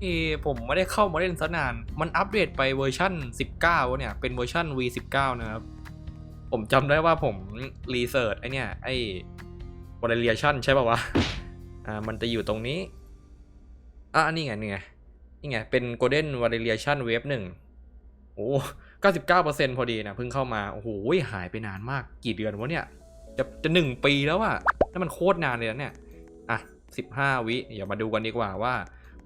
เอผมไม่ได้เข้ามาเล่นซะนาน มันอัปเดตไปเวอร์ชั่น 19 เนี่ย เป็นเวอร์ชั่น V19 นะครับ ผมจำได้ว่าผมรีเสิร์ชไอเนี่ยไอ้ variation ใช่ป่าวะ อ่า มันจะอยู่ตรงนี้ อะนนี้ไงนี่ไง นี่ไง เป็น golden variation wave หนึ่งโอ้99%พอดีนะเพิ่งเข้ามา โอ้โหหายไปนานมากกี่เดือนวะเนี่ย จะจะหนึ่งปีแล้วอะนั่นมันโคตรนานเลยนะเนี่ย อะ 15 วิ เดี๋ยวมาดูกันดีกว่าว่า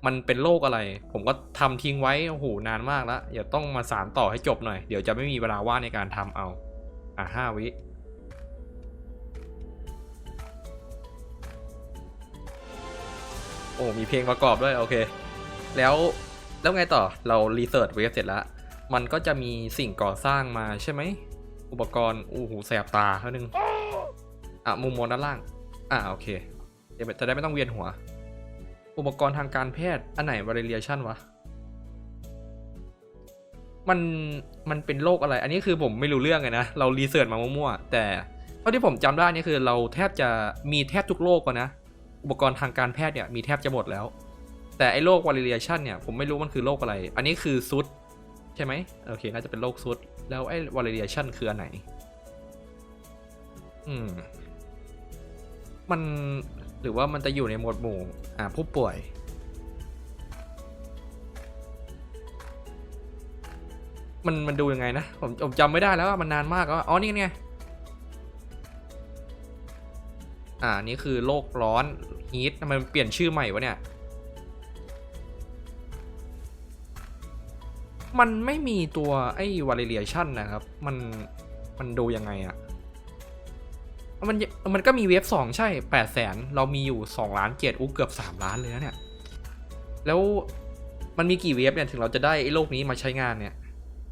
มันเป็นโรคอะไร ผมก็ทำทิ้งไว้โอ้โหนานมากแล้วเดี๋ยวต้องมาสารต่อให้จบหน่อย เดี๋ยวจะไม่มีเวลาว่างในการทำเอา อะห้าวิโอ้มีเพลงประกอบด้วยโอเค แล้วแล้วไงต่อเรารีเสิร์ชเว็บเสร็จแล้ว มันก็จะมีสิ่งก่อสร้างมาใช่ไหม อุปกรณ์อู้หูแสบตาเท่านึง อะ มุมมองด้านล่าง อะโอเค เดี๋ยวจะได้ไม่ต้องเวียนหัว อุปกรณ์ทางการแพทย์อันไหน variation วะ มันมันเป็นโรคอะไร อันนี้คือผมไม่รู้เรื่องไงนะ เรารีเสิร์ชมามั่วๆ แต่เท่าที่ผมจำได้นี่คือเราแทบจะมีแทบทุกโรคก่อนนะ อุปกรณ์ทางการแพทย์เนี่ยมีแทบจะหมดแล้ว แต่ไอ้โรค variation เนี่ยผมไม่รู้มันคือโรคอะไร อันนี้คือซุดใช่ไหมโอเคน่าจะเป็นโรคซุดแล้วไอ้ variation คืออันไหน อืม มัน หรือว่ามันจะอยู่ในหมวดหมู่อ่าผู้ป่วย มันมันดูยังไงนะผมผมจำไม่ได้แล้วว่ามันนานมากแล้วอ๋อนี่ไงอ่านี่คือโลกร้อนฮีททำไมมันเปลี่ยนชื่อใหม่วะเนี่ย มันไม่มีตัวไอ้ variation นะครับ มันมันดูยังไงอะ มันมันก็มีเว็บสองใช่แปดแสนเรามีอยู่สองล้านเจ็ดอู้เกือบสามล้านเลยนะเนี่ย แล้วมันมีกี่เว็บเนี่ยถึงเราจะได้ไอ้โลกนี้มาใช้งานเนี่ย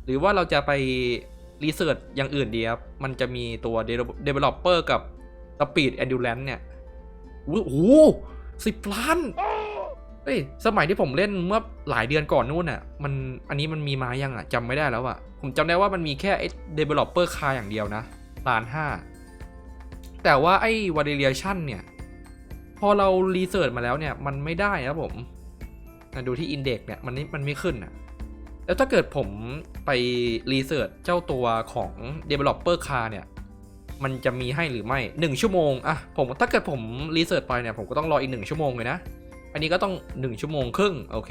หรือว่าเราจะไปรีเสิร์ชอย่างอื่นดีครับ มันจะมีตัว developer กับ speed endurance เนี่ยโอ้โหสิบล้านเฮ้ยสมัยที่ผมเล่นเมื่อหลายเดือนก่อนนู่นน่ะ มันอันนี้มันมีมายังอะจำไม่ได้แล้วอะ ผมจำได้ว่ามันมีแค่ developer คาอย่างเดียวนะล้านห้า แต่ว่าไอ้ variation เนี่ย พอเรารีเสิร์ชมาแล้วเนี่ย มันไม่ได้นะผมนะดูที่ index เนี่ยมันนี่มันไม่ขึ้นอะแล้วถ้าเกิดผมไปรีเสิร์ชเจ้าตัวของ developer car เนี่ย มันจะมีให้หรือไม่ 1 ชั่วโมงอะผมถ้าเกิดผมรีเสิร์ชไปเนี่ย ผมก็ต้องรออีก 1 ชั่วโมงเลยนะ อันนี้ก็ต้อง 1 ชั่วโมงครึ่งโอเค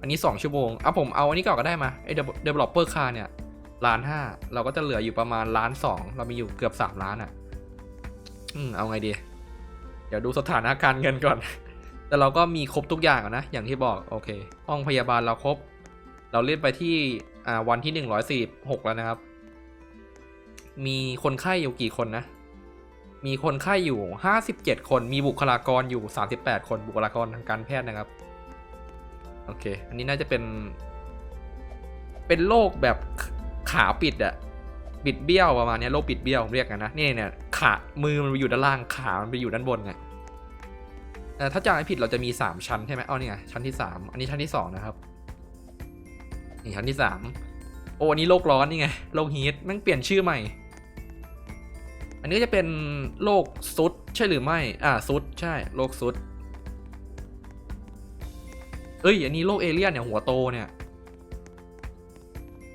อันนี้ 2 ชั่วโมงอะผมเอาอันนี้ก่อนก็ได้มาไอ้ developer car เนี่ยล้านห้าเราก็จะเหลืออยู่ประมาณล้านสองเรามีอยู่เกือบ 3 ล้านอะ อืมเอาไงดี เดี๋ยวดูสถานะการเงินก่อน แต่เราก็มีครบทุกอย่างนะ อย่างที่บอก โอเค ห้องพยาบาลเราครบ เราเล่นไปที่ อ่า วันที่หนึ่งร้อยสี่หกแล้วนะครับ มีคนไข้อยู่กี่คนนะ มีคนไข้อยู่ห้าสิบเจ็ดคน มีบุคลากรอยู่สามสิบแปดคน บุคลากรทางการแพทย์นะครับ โอเค อันนี้น่าจะเป็น เป็นโรคแบบขาปิดอะ บิดเบี้ยวประมาณนี้โรคบิดเบี้ยวผมเรียกกันนะนี่เนี่ยขามือมันไปอยู่ด้านล่างขามันไปอยู่ด้านบนไงเอ่ถ้าจำไม่ผิดเราจะมีสามชั้นใช่ไหมเอานี่ไงชั้นที่สามอันนี้ชั้นที่สองนะครับนี่ชั้นที่สามโอ้อันนี้โลกร้อนนี่ไงโลกฮีทแม่งเปลี่ยนชื่อใหม่ อันนี้จะเป็นโลกซุดใช่หรือไม่ อ่าซุดใช่โลกซุดเอ้ยอันนี้โลกเอเลี่ยนเนี่ยหัวโตเนี่ย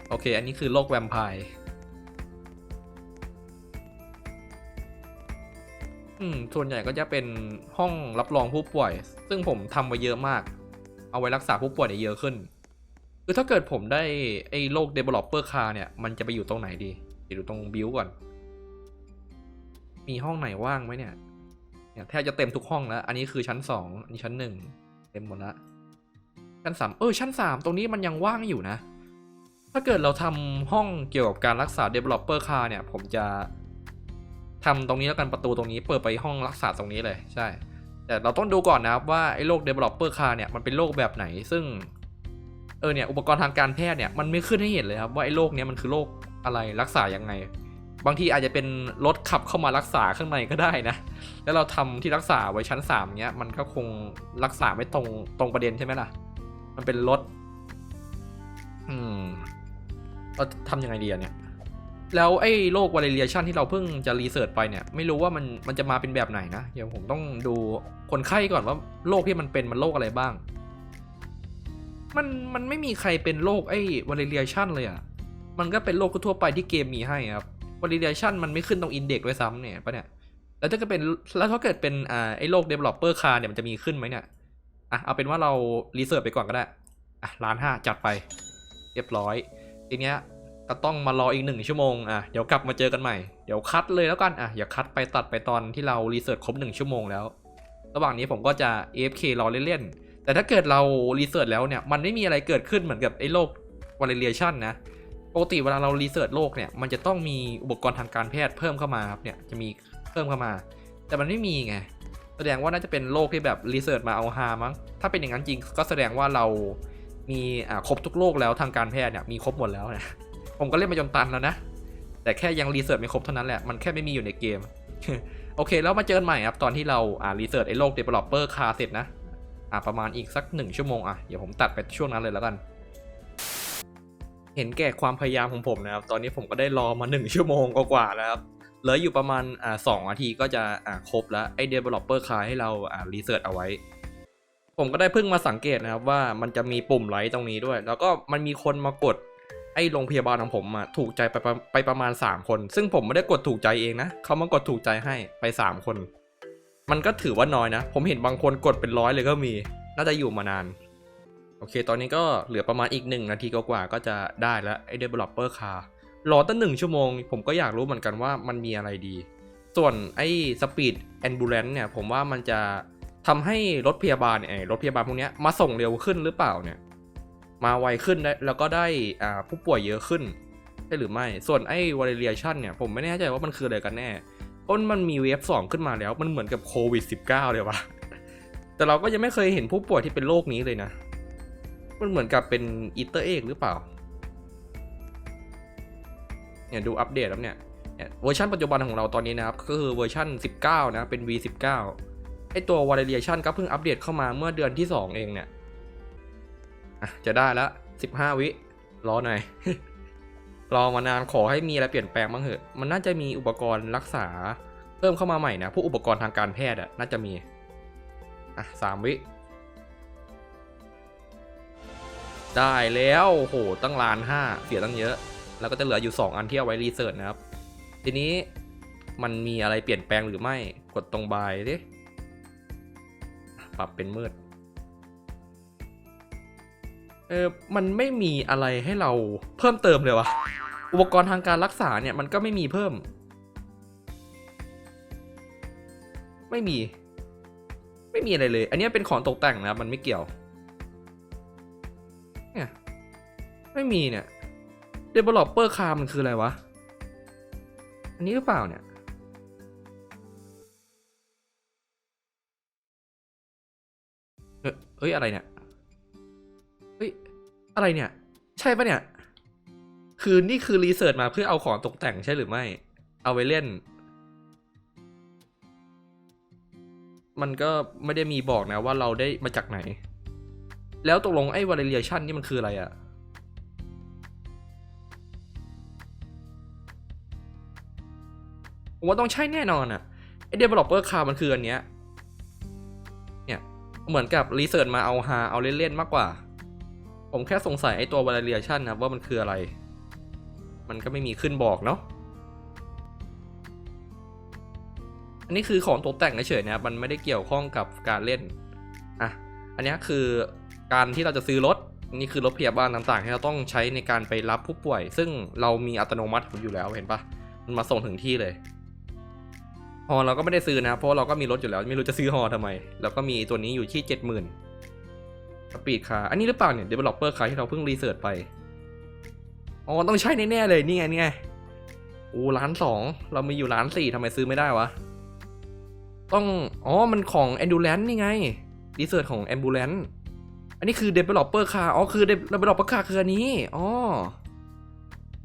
โอเค อันนี้คือโลกแวมไพร์ อืมส่วนใหญ่ก็จะเป็นห้องรับรองผู้ป่วย ซึ่งผมทำไว้เยอะมาก เอาไว้รักษาผู้ป่วยได้เยอะขึ้น คือถ้าเกิดผมได้ไอ้โลก developer car เนี่ย มันจะไปอยู่ตรงไหนดีเดี๋ยวดูตรง build ก่อน มีห้องไหนว่างไหมเนี่ย เนี่ยแทบจะเต็มทุกห้องแล้ว อันนี้คือชั้นสองอันนี้ชั้นหนึ่งเต็มหมดละ ชั้นสามเออ ชั้นสามตรงนี้มันยังว่างอยู่นะ ถ้าเกิดเราทำห้องเกี่ยวกับการรักษา developer car เนี่ย ผมจะ ทำตรงนี้แล้วกันประตูตรงนี้เปิดไปห้องรักษาตรงนี้เลยใช่ แต่เราต้องดูก่อนนะครับว่าไอ้โรค developer car เนี่ยมันเป็นโรคแบบไหนซึ่งเออเนี่ยอุปกรณ์ทางการแพทย์เนี่ยมันไม่ขึ้นให้เห็นเลยครับว่าไอ้โรคเนี้ยมันคือโรคอะไรรักษายังไง บางทีอาจจะเป็นรถขับเข้ามารักษาข้างในก็ได้นะ แล้วเราทำที่รักษาไว้ชั้นสามเนี้ยมันก็คงรักษาไม่ตรงตรงประเด็นใช่ไหมล่ะ มันเป็นรถ อืมเราทำยังไงดีอะเนี่ย แล้วไอ้โรค variation ที่เราเพิ่งจะรีเสิร์ชไปเนี่ย ไม่รู้ว่ามันมันจะมาเป็นแบบไหนนะ เดี๋ยวผมต้องดูคนไข้ก่อนว่าโรคที่มันเป็นมันโรคอะไรบ้าง มันมันไม่มีใครเป็นโรคไอ้ validation เลยอะ มันก็เป็นโรคทั่วไปที่เกมมีให้ครับ validation มันไม่ขึ้นตรง index ด้วยซ้ำเนี่ยปะเนี่ย แล้วถ้าเกิดเป็นแล้วถ้าเกิดเป็นอ่าไอ้โรค developer car เนี่ยมันจะมีขึ้นไหมเนี่ย อะเอาเป็นว่าเรารีเสิร์ชไปก่อนก็ได้ อะล้านห้าจัดไป เรียบร้อยทีเนี้ย ก็ต้องมารออีกหนึ่งชั่วโมงอะเดี๋ยวกลับมาเจอกันใหม่เดี๋ยวคัดเลยแล้วกันอะอย่าคัดไปตัดไปตอนที่เรารีเสิร์ชครบหนึ่งชั่วโมงแล้ว ระหว่างนี้ผมก็จะ AFK รอเล่นๆแต่ถ้าเกิดเรารีเสิร์ชแล้วเนี่ยมันไม่มีอะไรเกิดขึ้นเหมือนกับไอ้โรค validation นะปกติเวลาเรารีเสิร์ชโรคเนี่ยมันจะต้องมีอุปกรณ์ทางการแพทย์เพิ่มเข้ามาครับเนี่ยจะมีเพิ่มเข้ามา แต่มันไม่มีไงแสดงว่าน่าจะเป็นโรคที่แบบรีเสิร์ชมาเอาฮามั้งถ้าเป็นอย่างนั้นจริงก็แสดงว่าเรามีอ่าครบทุกโรคแล้วทางการแพทย์เนี่ยมีครบหมดแล้วนะ ผมก็เล่นมาจนตันแล้วนะ แต่แค่ยังรีเสิร์ชไม่ครบเท่านั้นแหละ มันแค่ไม่มีอยู่ในเกม โอเค แล้วมาเจอใหม่ครับ ตอนที่เราอ่ารีเสิร์ชไอ้โรค developer car เสร็จนะ อ่าประมาณอีกสักหนึ่งชั่วโมงอะ เดี๋ยวผมตัดไปช่วงนั้นเลยแล้วกัน เห็นแก่ความพยายามของผมนะครับ ตอนนี้ผมก็ได้รอมาหนึ่งชั่วโมงกว่าๆแล้วครับเหลืออยู่ประมาณอ่าสองนาทีก็จะอ่าครบแล้วไอ้ developer car ให้เราอ่ารีเสิร์ชเอาไว้ผมก็ได้เพิ่งมาสังเกตนะครับว่ามันจะมีปุ่มไลค์ตรงนี้ด้วย แล้วก็มันมีคนมากด ไอ้โรงพยาบาลของผมอะถูกใจไปปไปประมาณ 3 คน ซึ่งผมไม่ได้กดถูกใจเองนะเขามากดถูกใจให้ไป 3 คน มันก็ถือว่าน้อยนะ ผมเห็นบางคนกดเป็นร้อยเลยก็มี น่าจะอยู่มานาน โอเค ตอนนี้ก็เหลือประมาณอีกหนึ่งนาทีกว่าก็จะได้แล้วไอ้ developer car รอตั้งหนึ่งชั่วโมง ผมก็อยากรู้เหมือนกันว่ามันมีอะไรดี ส่วนไอ้ speed ambulance เนี่ยผมว่ามันจะทำให้รถพยาบาลเนี่ยไอ้รถพยาบาลพวกนี้มาส่งเร็วขึ้นหรือเปล่าเนี่ย มาไวขึ้นได้แล้วก็ได้ผู้ป่วยเยอะขึ้นใช่หรือไม่ ส่วนไอ้ variation เนี่ย ผมไม่แน่ใจว่ามันคืออะไรกันแน่เพราะมันมีเวฟสองขึ้นมาแล้ว มันเหมือนกับโควิด -19 เลยวะแต่เราก็ยังไม่เคยเห็นผู้ป่วยที่เป็นโรคนี้เลยนะ มันเหมือนกับเป็นอีเตอร์เอกหรือเปล่า เนี่ยดูอัปเดตแล้วเนี่ยเนี่ยเวอร์ชันปัจจุบันของเราตอนนี้นะครับ ก็คือเวอร์ชัน19 นะ เป็น V19 ไอตัว Variation ก็เพิ่งอัปเดตเข้ามาเมื่อเดือนที่ 2 เองเนี่ย อะจะได้แล้ว15วิ รอหน่อย รอมานานขอให้มีอะไรเปลี่ยนแปลงบ้างเหอะ มันน่าจะมีอุปกรณ์รักษา เพิ่มเข้ามาใหม่นะพวกอุปกรณ์ทางการแพทย์อะน่าจะมี อะสามวิ ได้แล้วโอ้โหตั้งล้านห้าเสียตั้งเยอะ แล้วก็จะเหลืออยู่ 2 อันที่เอาไว้รีเสิร์ชนะครับ ทีนี้มันมีอะไรเปลี่ยนแปลงหรือไม่ กดตรงบายดิ ปรับเป็นมืด เออมันไม่มีอะไรให้เราเพิ่มเติมเลยวะอุปกรณ์ทางการรักษาเนี่ยมันก็ไม่มีเพิ่ม ไม่มี ไม่มีอะไรเลย อันนี้เป็นของตกแต่งนะครับมันไม่เกี่ยว เนี่ย ไม่มีเนี่ย developer car มันคืออะไรวะ อันนี้หรือเปล่าเนี่ยเอ้ยเอ้ยอะไรเนี่ย เฮ้ย อะไรเนี่ย ใช่ปะเนี่ย คือนี่คือรีเสิร์ชมาเพื่อเอาของตกแต่งใช่หรือไม่ เอาไว้เล่น มันก็ไม่ได้มีบอกนะว่าเราได้มาจากไหน แล้วตกลงไอ้ variation นี่มันคืออะไรอะผมว่าต้องใช่แน่นอนอะไอ้ developer car มันคืออันเนี้ย เนี่ย เหมือนกับรีเสิร์ชมาเอาฮาเอาเล่นๆมากกว่า ผมแค่สงสัยไอ้ตัว variation นะว่ามันคืออะไร มันก็ไม่มีขึ้นบอกเนาะ อันนี้คือของตกแต่งเฉยๆนะมันไม่ได้เกี่ยวข้องกับการเล่น อะ อันนี้คือการที่เราจะซื้อรถ นี่คือรถพยาบาลต่างๆ ที่เราต้องใช้ในการไปรับผู้ป่วย ซึ่งเรามีอัตโนมัติอยู่แล้วเห็นปะมันมาส่งถึงที่เลยฮอเราก็ไม่ได้ซื้อนะ เพราะเราก็มีรถอยู่แล้ว ไม่รู้จะซื้อฮอทำไม แล้วก็มีตัวนี้อยู่ที่เจ็ดหมื่น สปีดคาร์อันนี้หรือเปล่าเนี่ย developer car ที่เราเพิ่งรีเสิร์ชไป อ๋อ ต้องใช่แน่ๆเลย นี่ไง นี่ไง โอ้ล้านสองเรามีอยู่ล้านสี่ทำไมซื้อไม่ได้วะ ต้อง อ๋อ มันของ Endurance นี่ไงรีเสิร์ชของ Ambulance อันนี้คือ Developer Car อ๋อ คือ Developer Car คืออันนี้ อ๋อ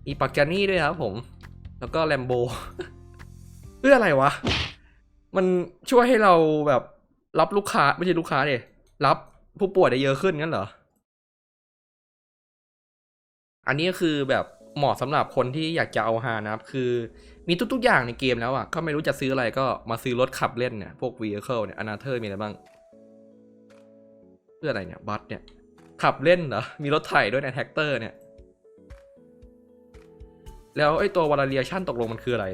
มีปากกานี่ด้วยครับผม แล้วก็ Lambo เพื่ออะไรวะ มันช่วยให้เราแบบรับลูกค้าไม่ใช่ลูกค้าเดิรับ ผู้ป่วยได้เยอะขึ้นงั้นเหรอ อันนี้ก็คือแบบเหมาะสำหรับคนที่อยากจะเอาฮานะครับ คือมีทุกๆอย่างในเกมแล้วอะก็ไม่รู้จะซื้ออะไรก็มาซื้อรถขับเล่นเนี่ย พวก vehicle เนี่ยอนาเธอร์มีอะไรบ้าง เพื่ออะไรเนี่ย บัสเนี่ย ขับเล่นเหรอ มีรถไถด้วยในแท็กเตอร์เนี่ย แล้วไอ้ตัววอลเลียชันตกลงมันคืออะไร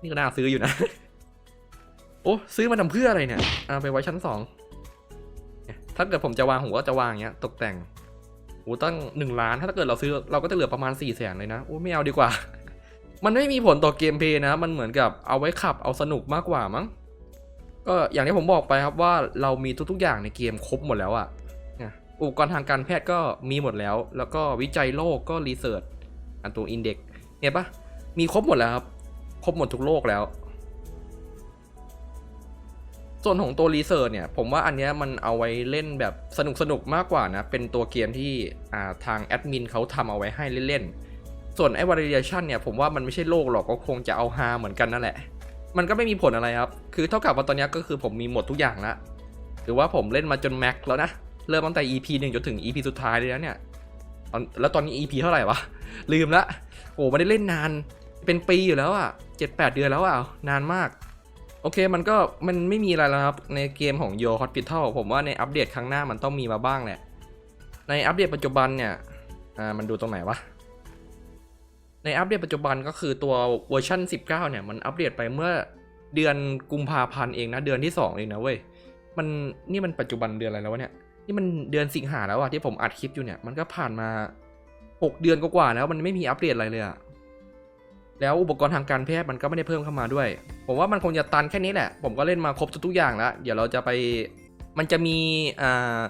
นี่ก็น่าซื้ออยู่นะ โอ้ซื้อมาทำเพื่ออะไรเนี่ยเอาไปไว้ชั้นสองถ้าเกิดผมจะวางผมก็จะวางอย่างเงี้ย ตกแต่งโอ้ตั้งหนึ่งล้าน ถ้าเกิดเราซื้อเราก็จะเหลือประมาณสี่แสนเลยนะโอ้ไม่เอาดีกว่า มันไม่มีผลต่อเกมเพย์นะ มันเหมือนกับเอาไว้ขับเอาสนุกมากกว่ามั้งก็อย่างที่ผมบอกไปครับว่าเรามีทุกๆอย่างในเกมครบหมดแล้วอะเนี่ยอุปกรณ์ทางการแพทย์ก็มีหมดแล้ว แล้วก็วิจัยโรคก็รีเสิร์ชอันตัวอินเด็กเนี่ยปะมีครบหมดแล้วครับ ครบหมดทุกโรคแล้ว ส่วนของตัวรีเสิร์ชเนี่ย ผมว่าอันเนี้ยมันเอาไว้เล่นแบบสนุกสนุกมากกว่านะ เป็นตัวเกมที่ทางแอดมินเขาทำเอาไว้ให้เล่นๆ ส่วนไอ้ variation เนี่ย ผมว่ามันไม่ใช่โลกหรอกก็คงจะเอาฮาเหมือนกันนั่นแหละ มันก็ไม่มีผลอะไรครับ คือเท่ากับว่าตอนนี้ก็คือผมมีหมดทุกอย่างล้วหรือว่าผมเล่นมาจนแม็กแล้วนะ เริ่มตั้งแต่ EP หนึ่งจนถึง EP สุดท้ายเลยนะเนี่ยตอนแล้วตอนนี้ EP เท่าไหร่วะ ลืมละ โอ้ไม่ได้เล่นนาน เป็นปีอยู่แล้วอะ่ะเจ็ดแปดเดือนแล้วอะ นานมาก โอเคมันก็มันไม่มีอะไรแล้วครับ ในเกมของ Yo Hospital ผมว่าในอัปเดตครั้งหน้ามันต้องมีมาบ้างแหละ ในอัปเดตปัจจุบันเนี่ย อ่า มันดูตรงไหนวะ ในอัปเดตปัจจุบันก็คือตัวเวอร์ชัน19 เนี่ย มันอัปเดตไปเมื่อเดือนกุมภาพันธ์เองนะ เดือนที่ 2 เองนะเว้ย มันนี่มันปัจจุบันเดือนอะไรแล้ววะเนี่ย นี่มันเดือนสิงหาแล้วอะที่ผมอัดคลิปอยู่เนี่ย มันก็ผ่านมา 6 เดือนกว่าแล้วมันไม่มีอัปเดตอะไรเลยอะ แล้วอุปกรณ์ทางการแพทย์มันก็ไม่ได้เพิ่มเข้ามาด้วย ผมว่ามันคงจะตันแค่นี้แหละ ผมก็เล่นมาครบทุกอย่างแล้ว เดี๋ยวเราจะไป มันจะมีอ่า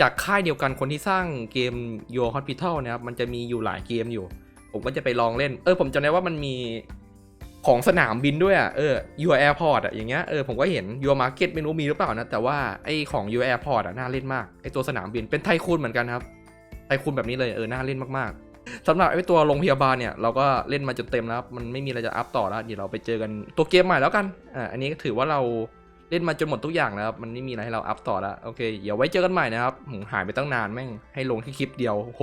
จากค่ายเดียวกันคนที่สร้างเกม Your Hospital นะครับ มันจะมีอยู่หลายเกมอยู่ ผมก็จะไปลองเล่น เออ ผมจำได้ว่ามันมีของสนามบินด้วยอะ เออ Your Airport อะ อย่างเงี้ย เออ ผมก็เห็น Your Market ไม่รู้มีหรือเปล่านะ แต่ว่าไอของ Your Airport อะ น่าเล่นมาก ไอตัวสนามบินเป็นไทคูนเหมือนกันครับ ไทคูนแบบนี้เลย เออ น่าเล่นมากๆ สำหรับไอ้ตัวโรงพยาบาลเนี่ยเราก็เล่นมาจนเต็มแล้วมันไม่มีอะไรจะอัพต่อแล้วเดี๋ยวเราไปเจอกันตัวเกมใหม่แล้วกันอ่าอันนี้ก็ถือว่าเราเล่นมาจนหมดทุกอย่างแล้วมันไม่มีอะไรให้เราอัพต่อแล้วโอเคเดี๋ยวไว้เจอกันใหม่นะครับหายไปตั้งนานแม่งให้ลงแค่คลิปเดียวโอ้โห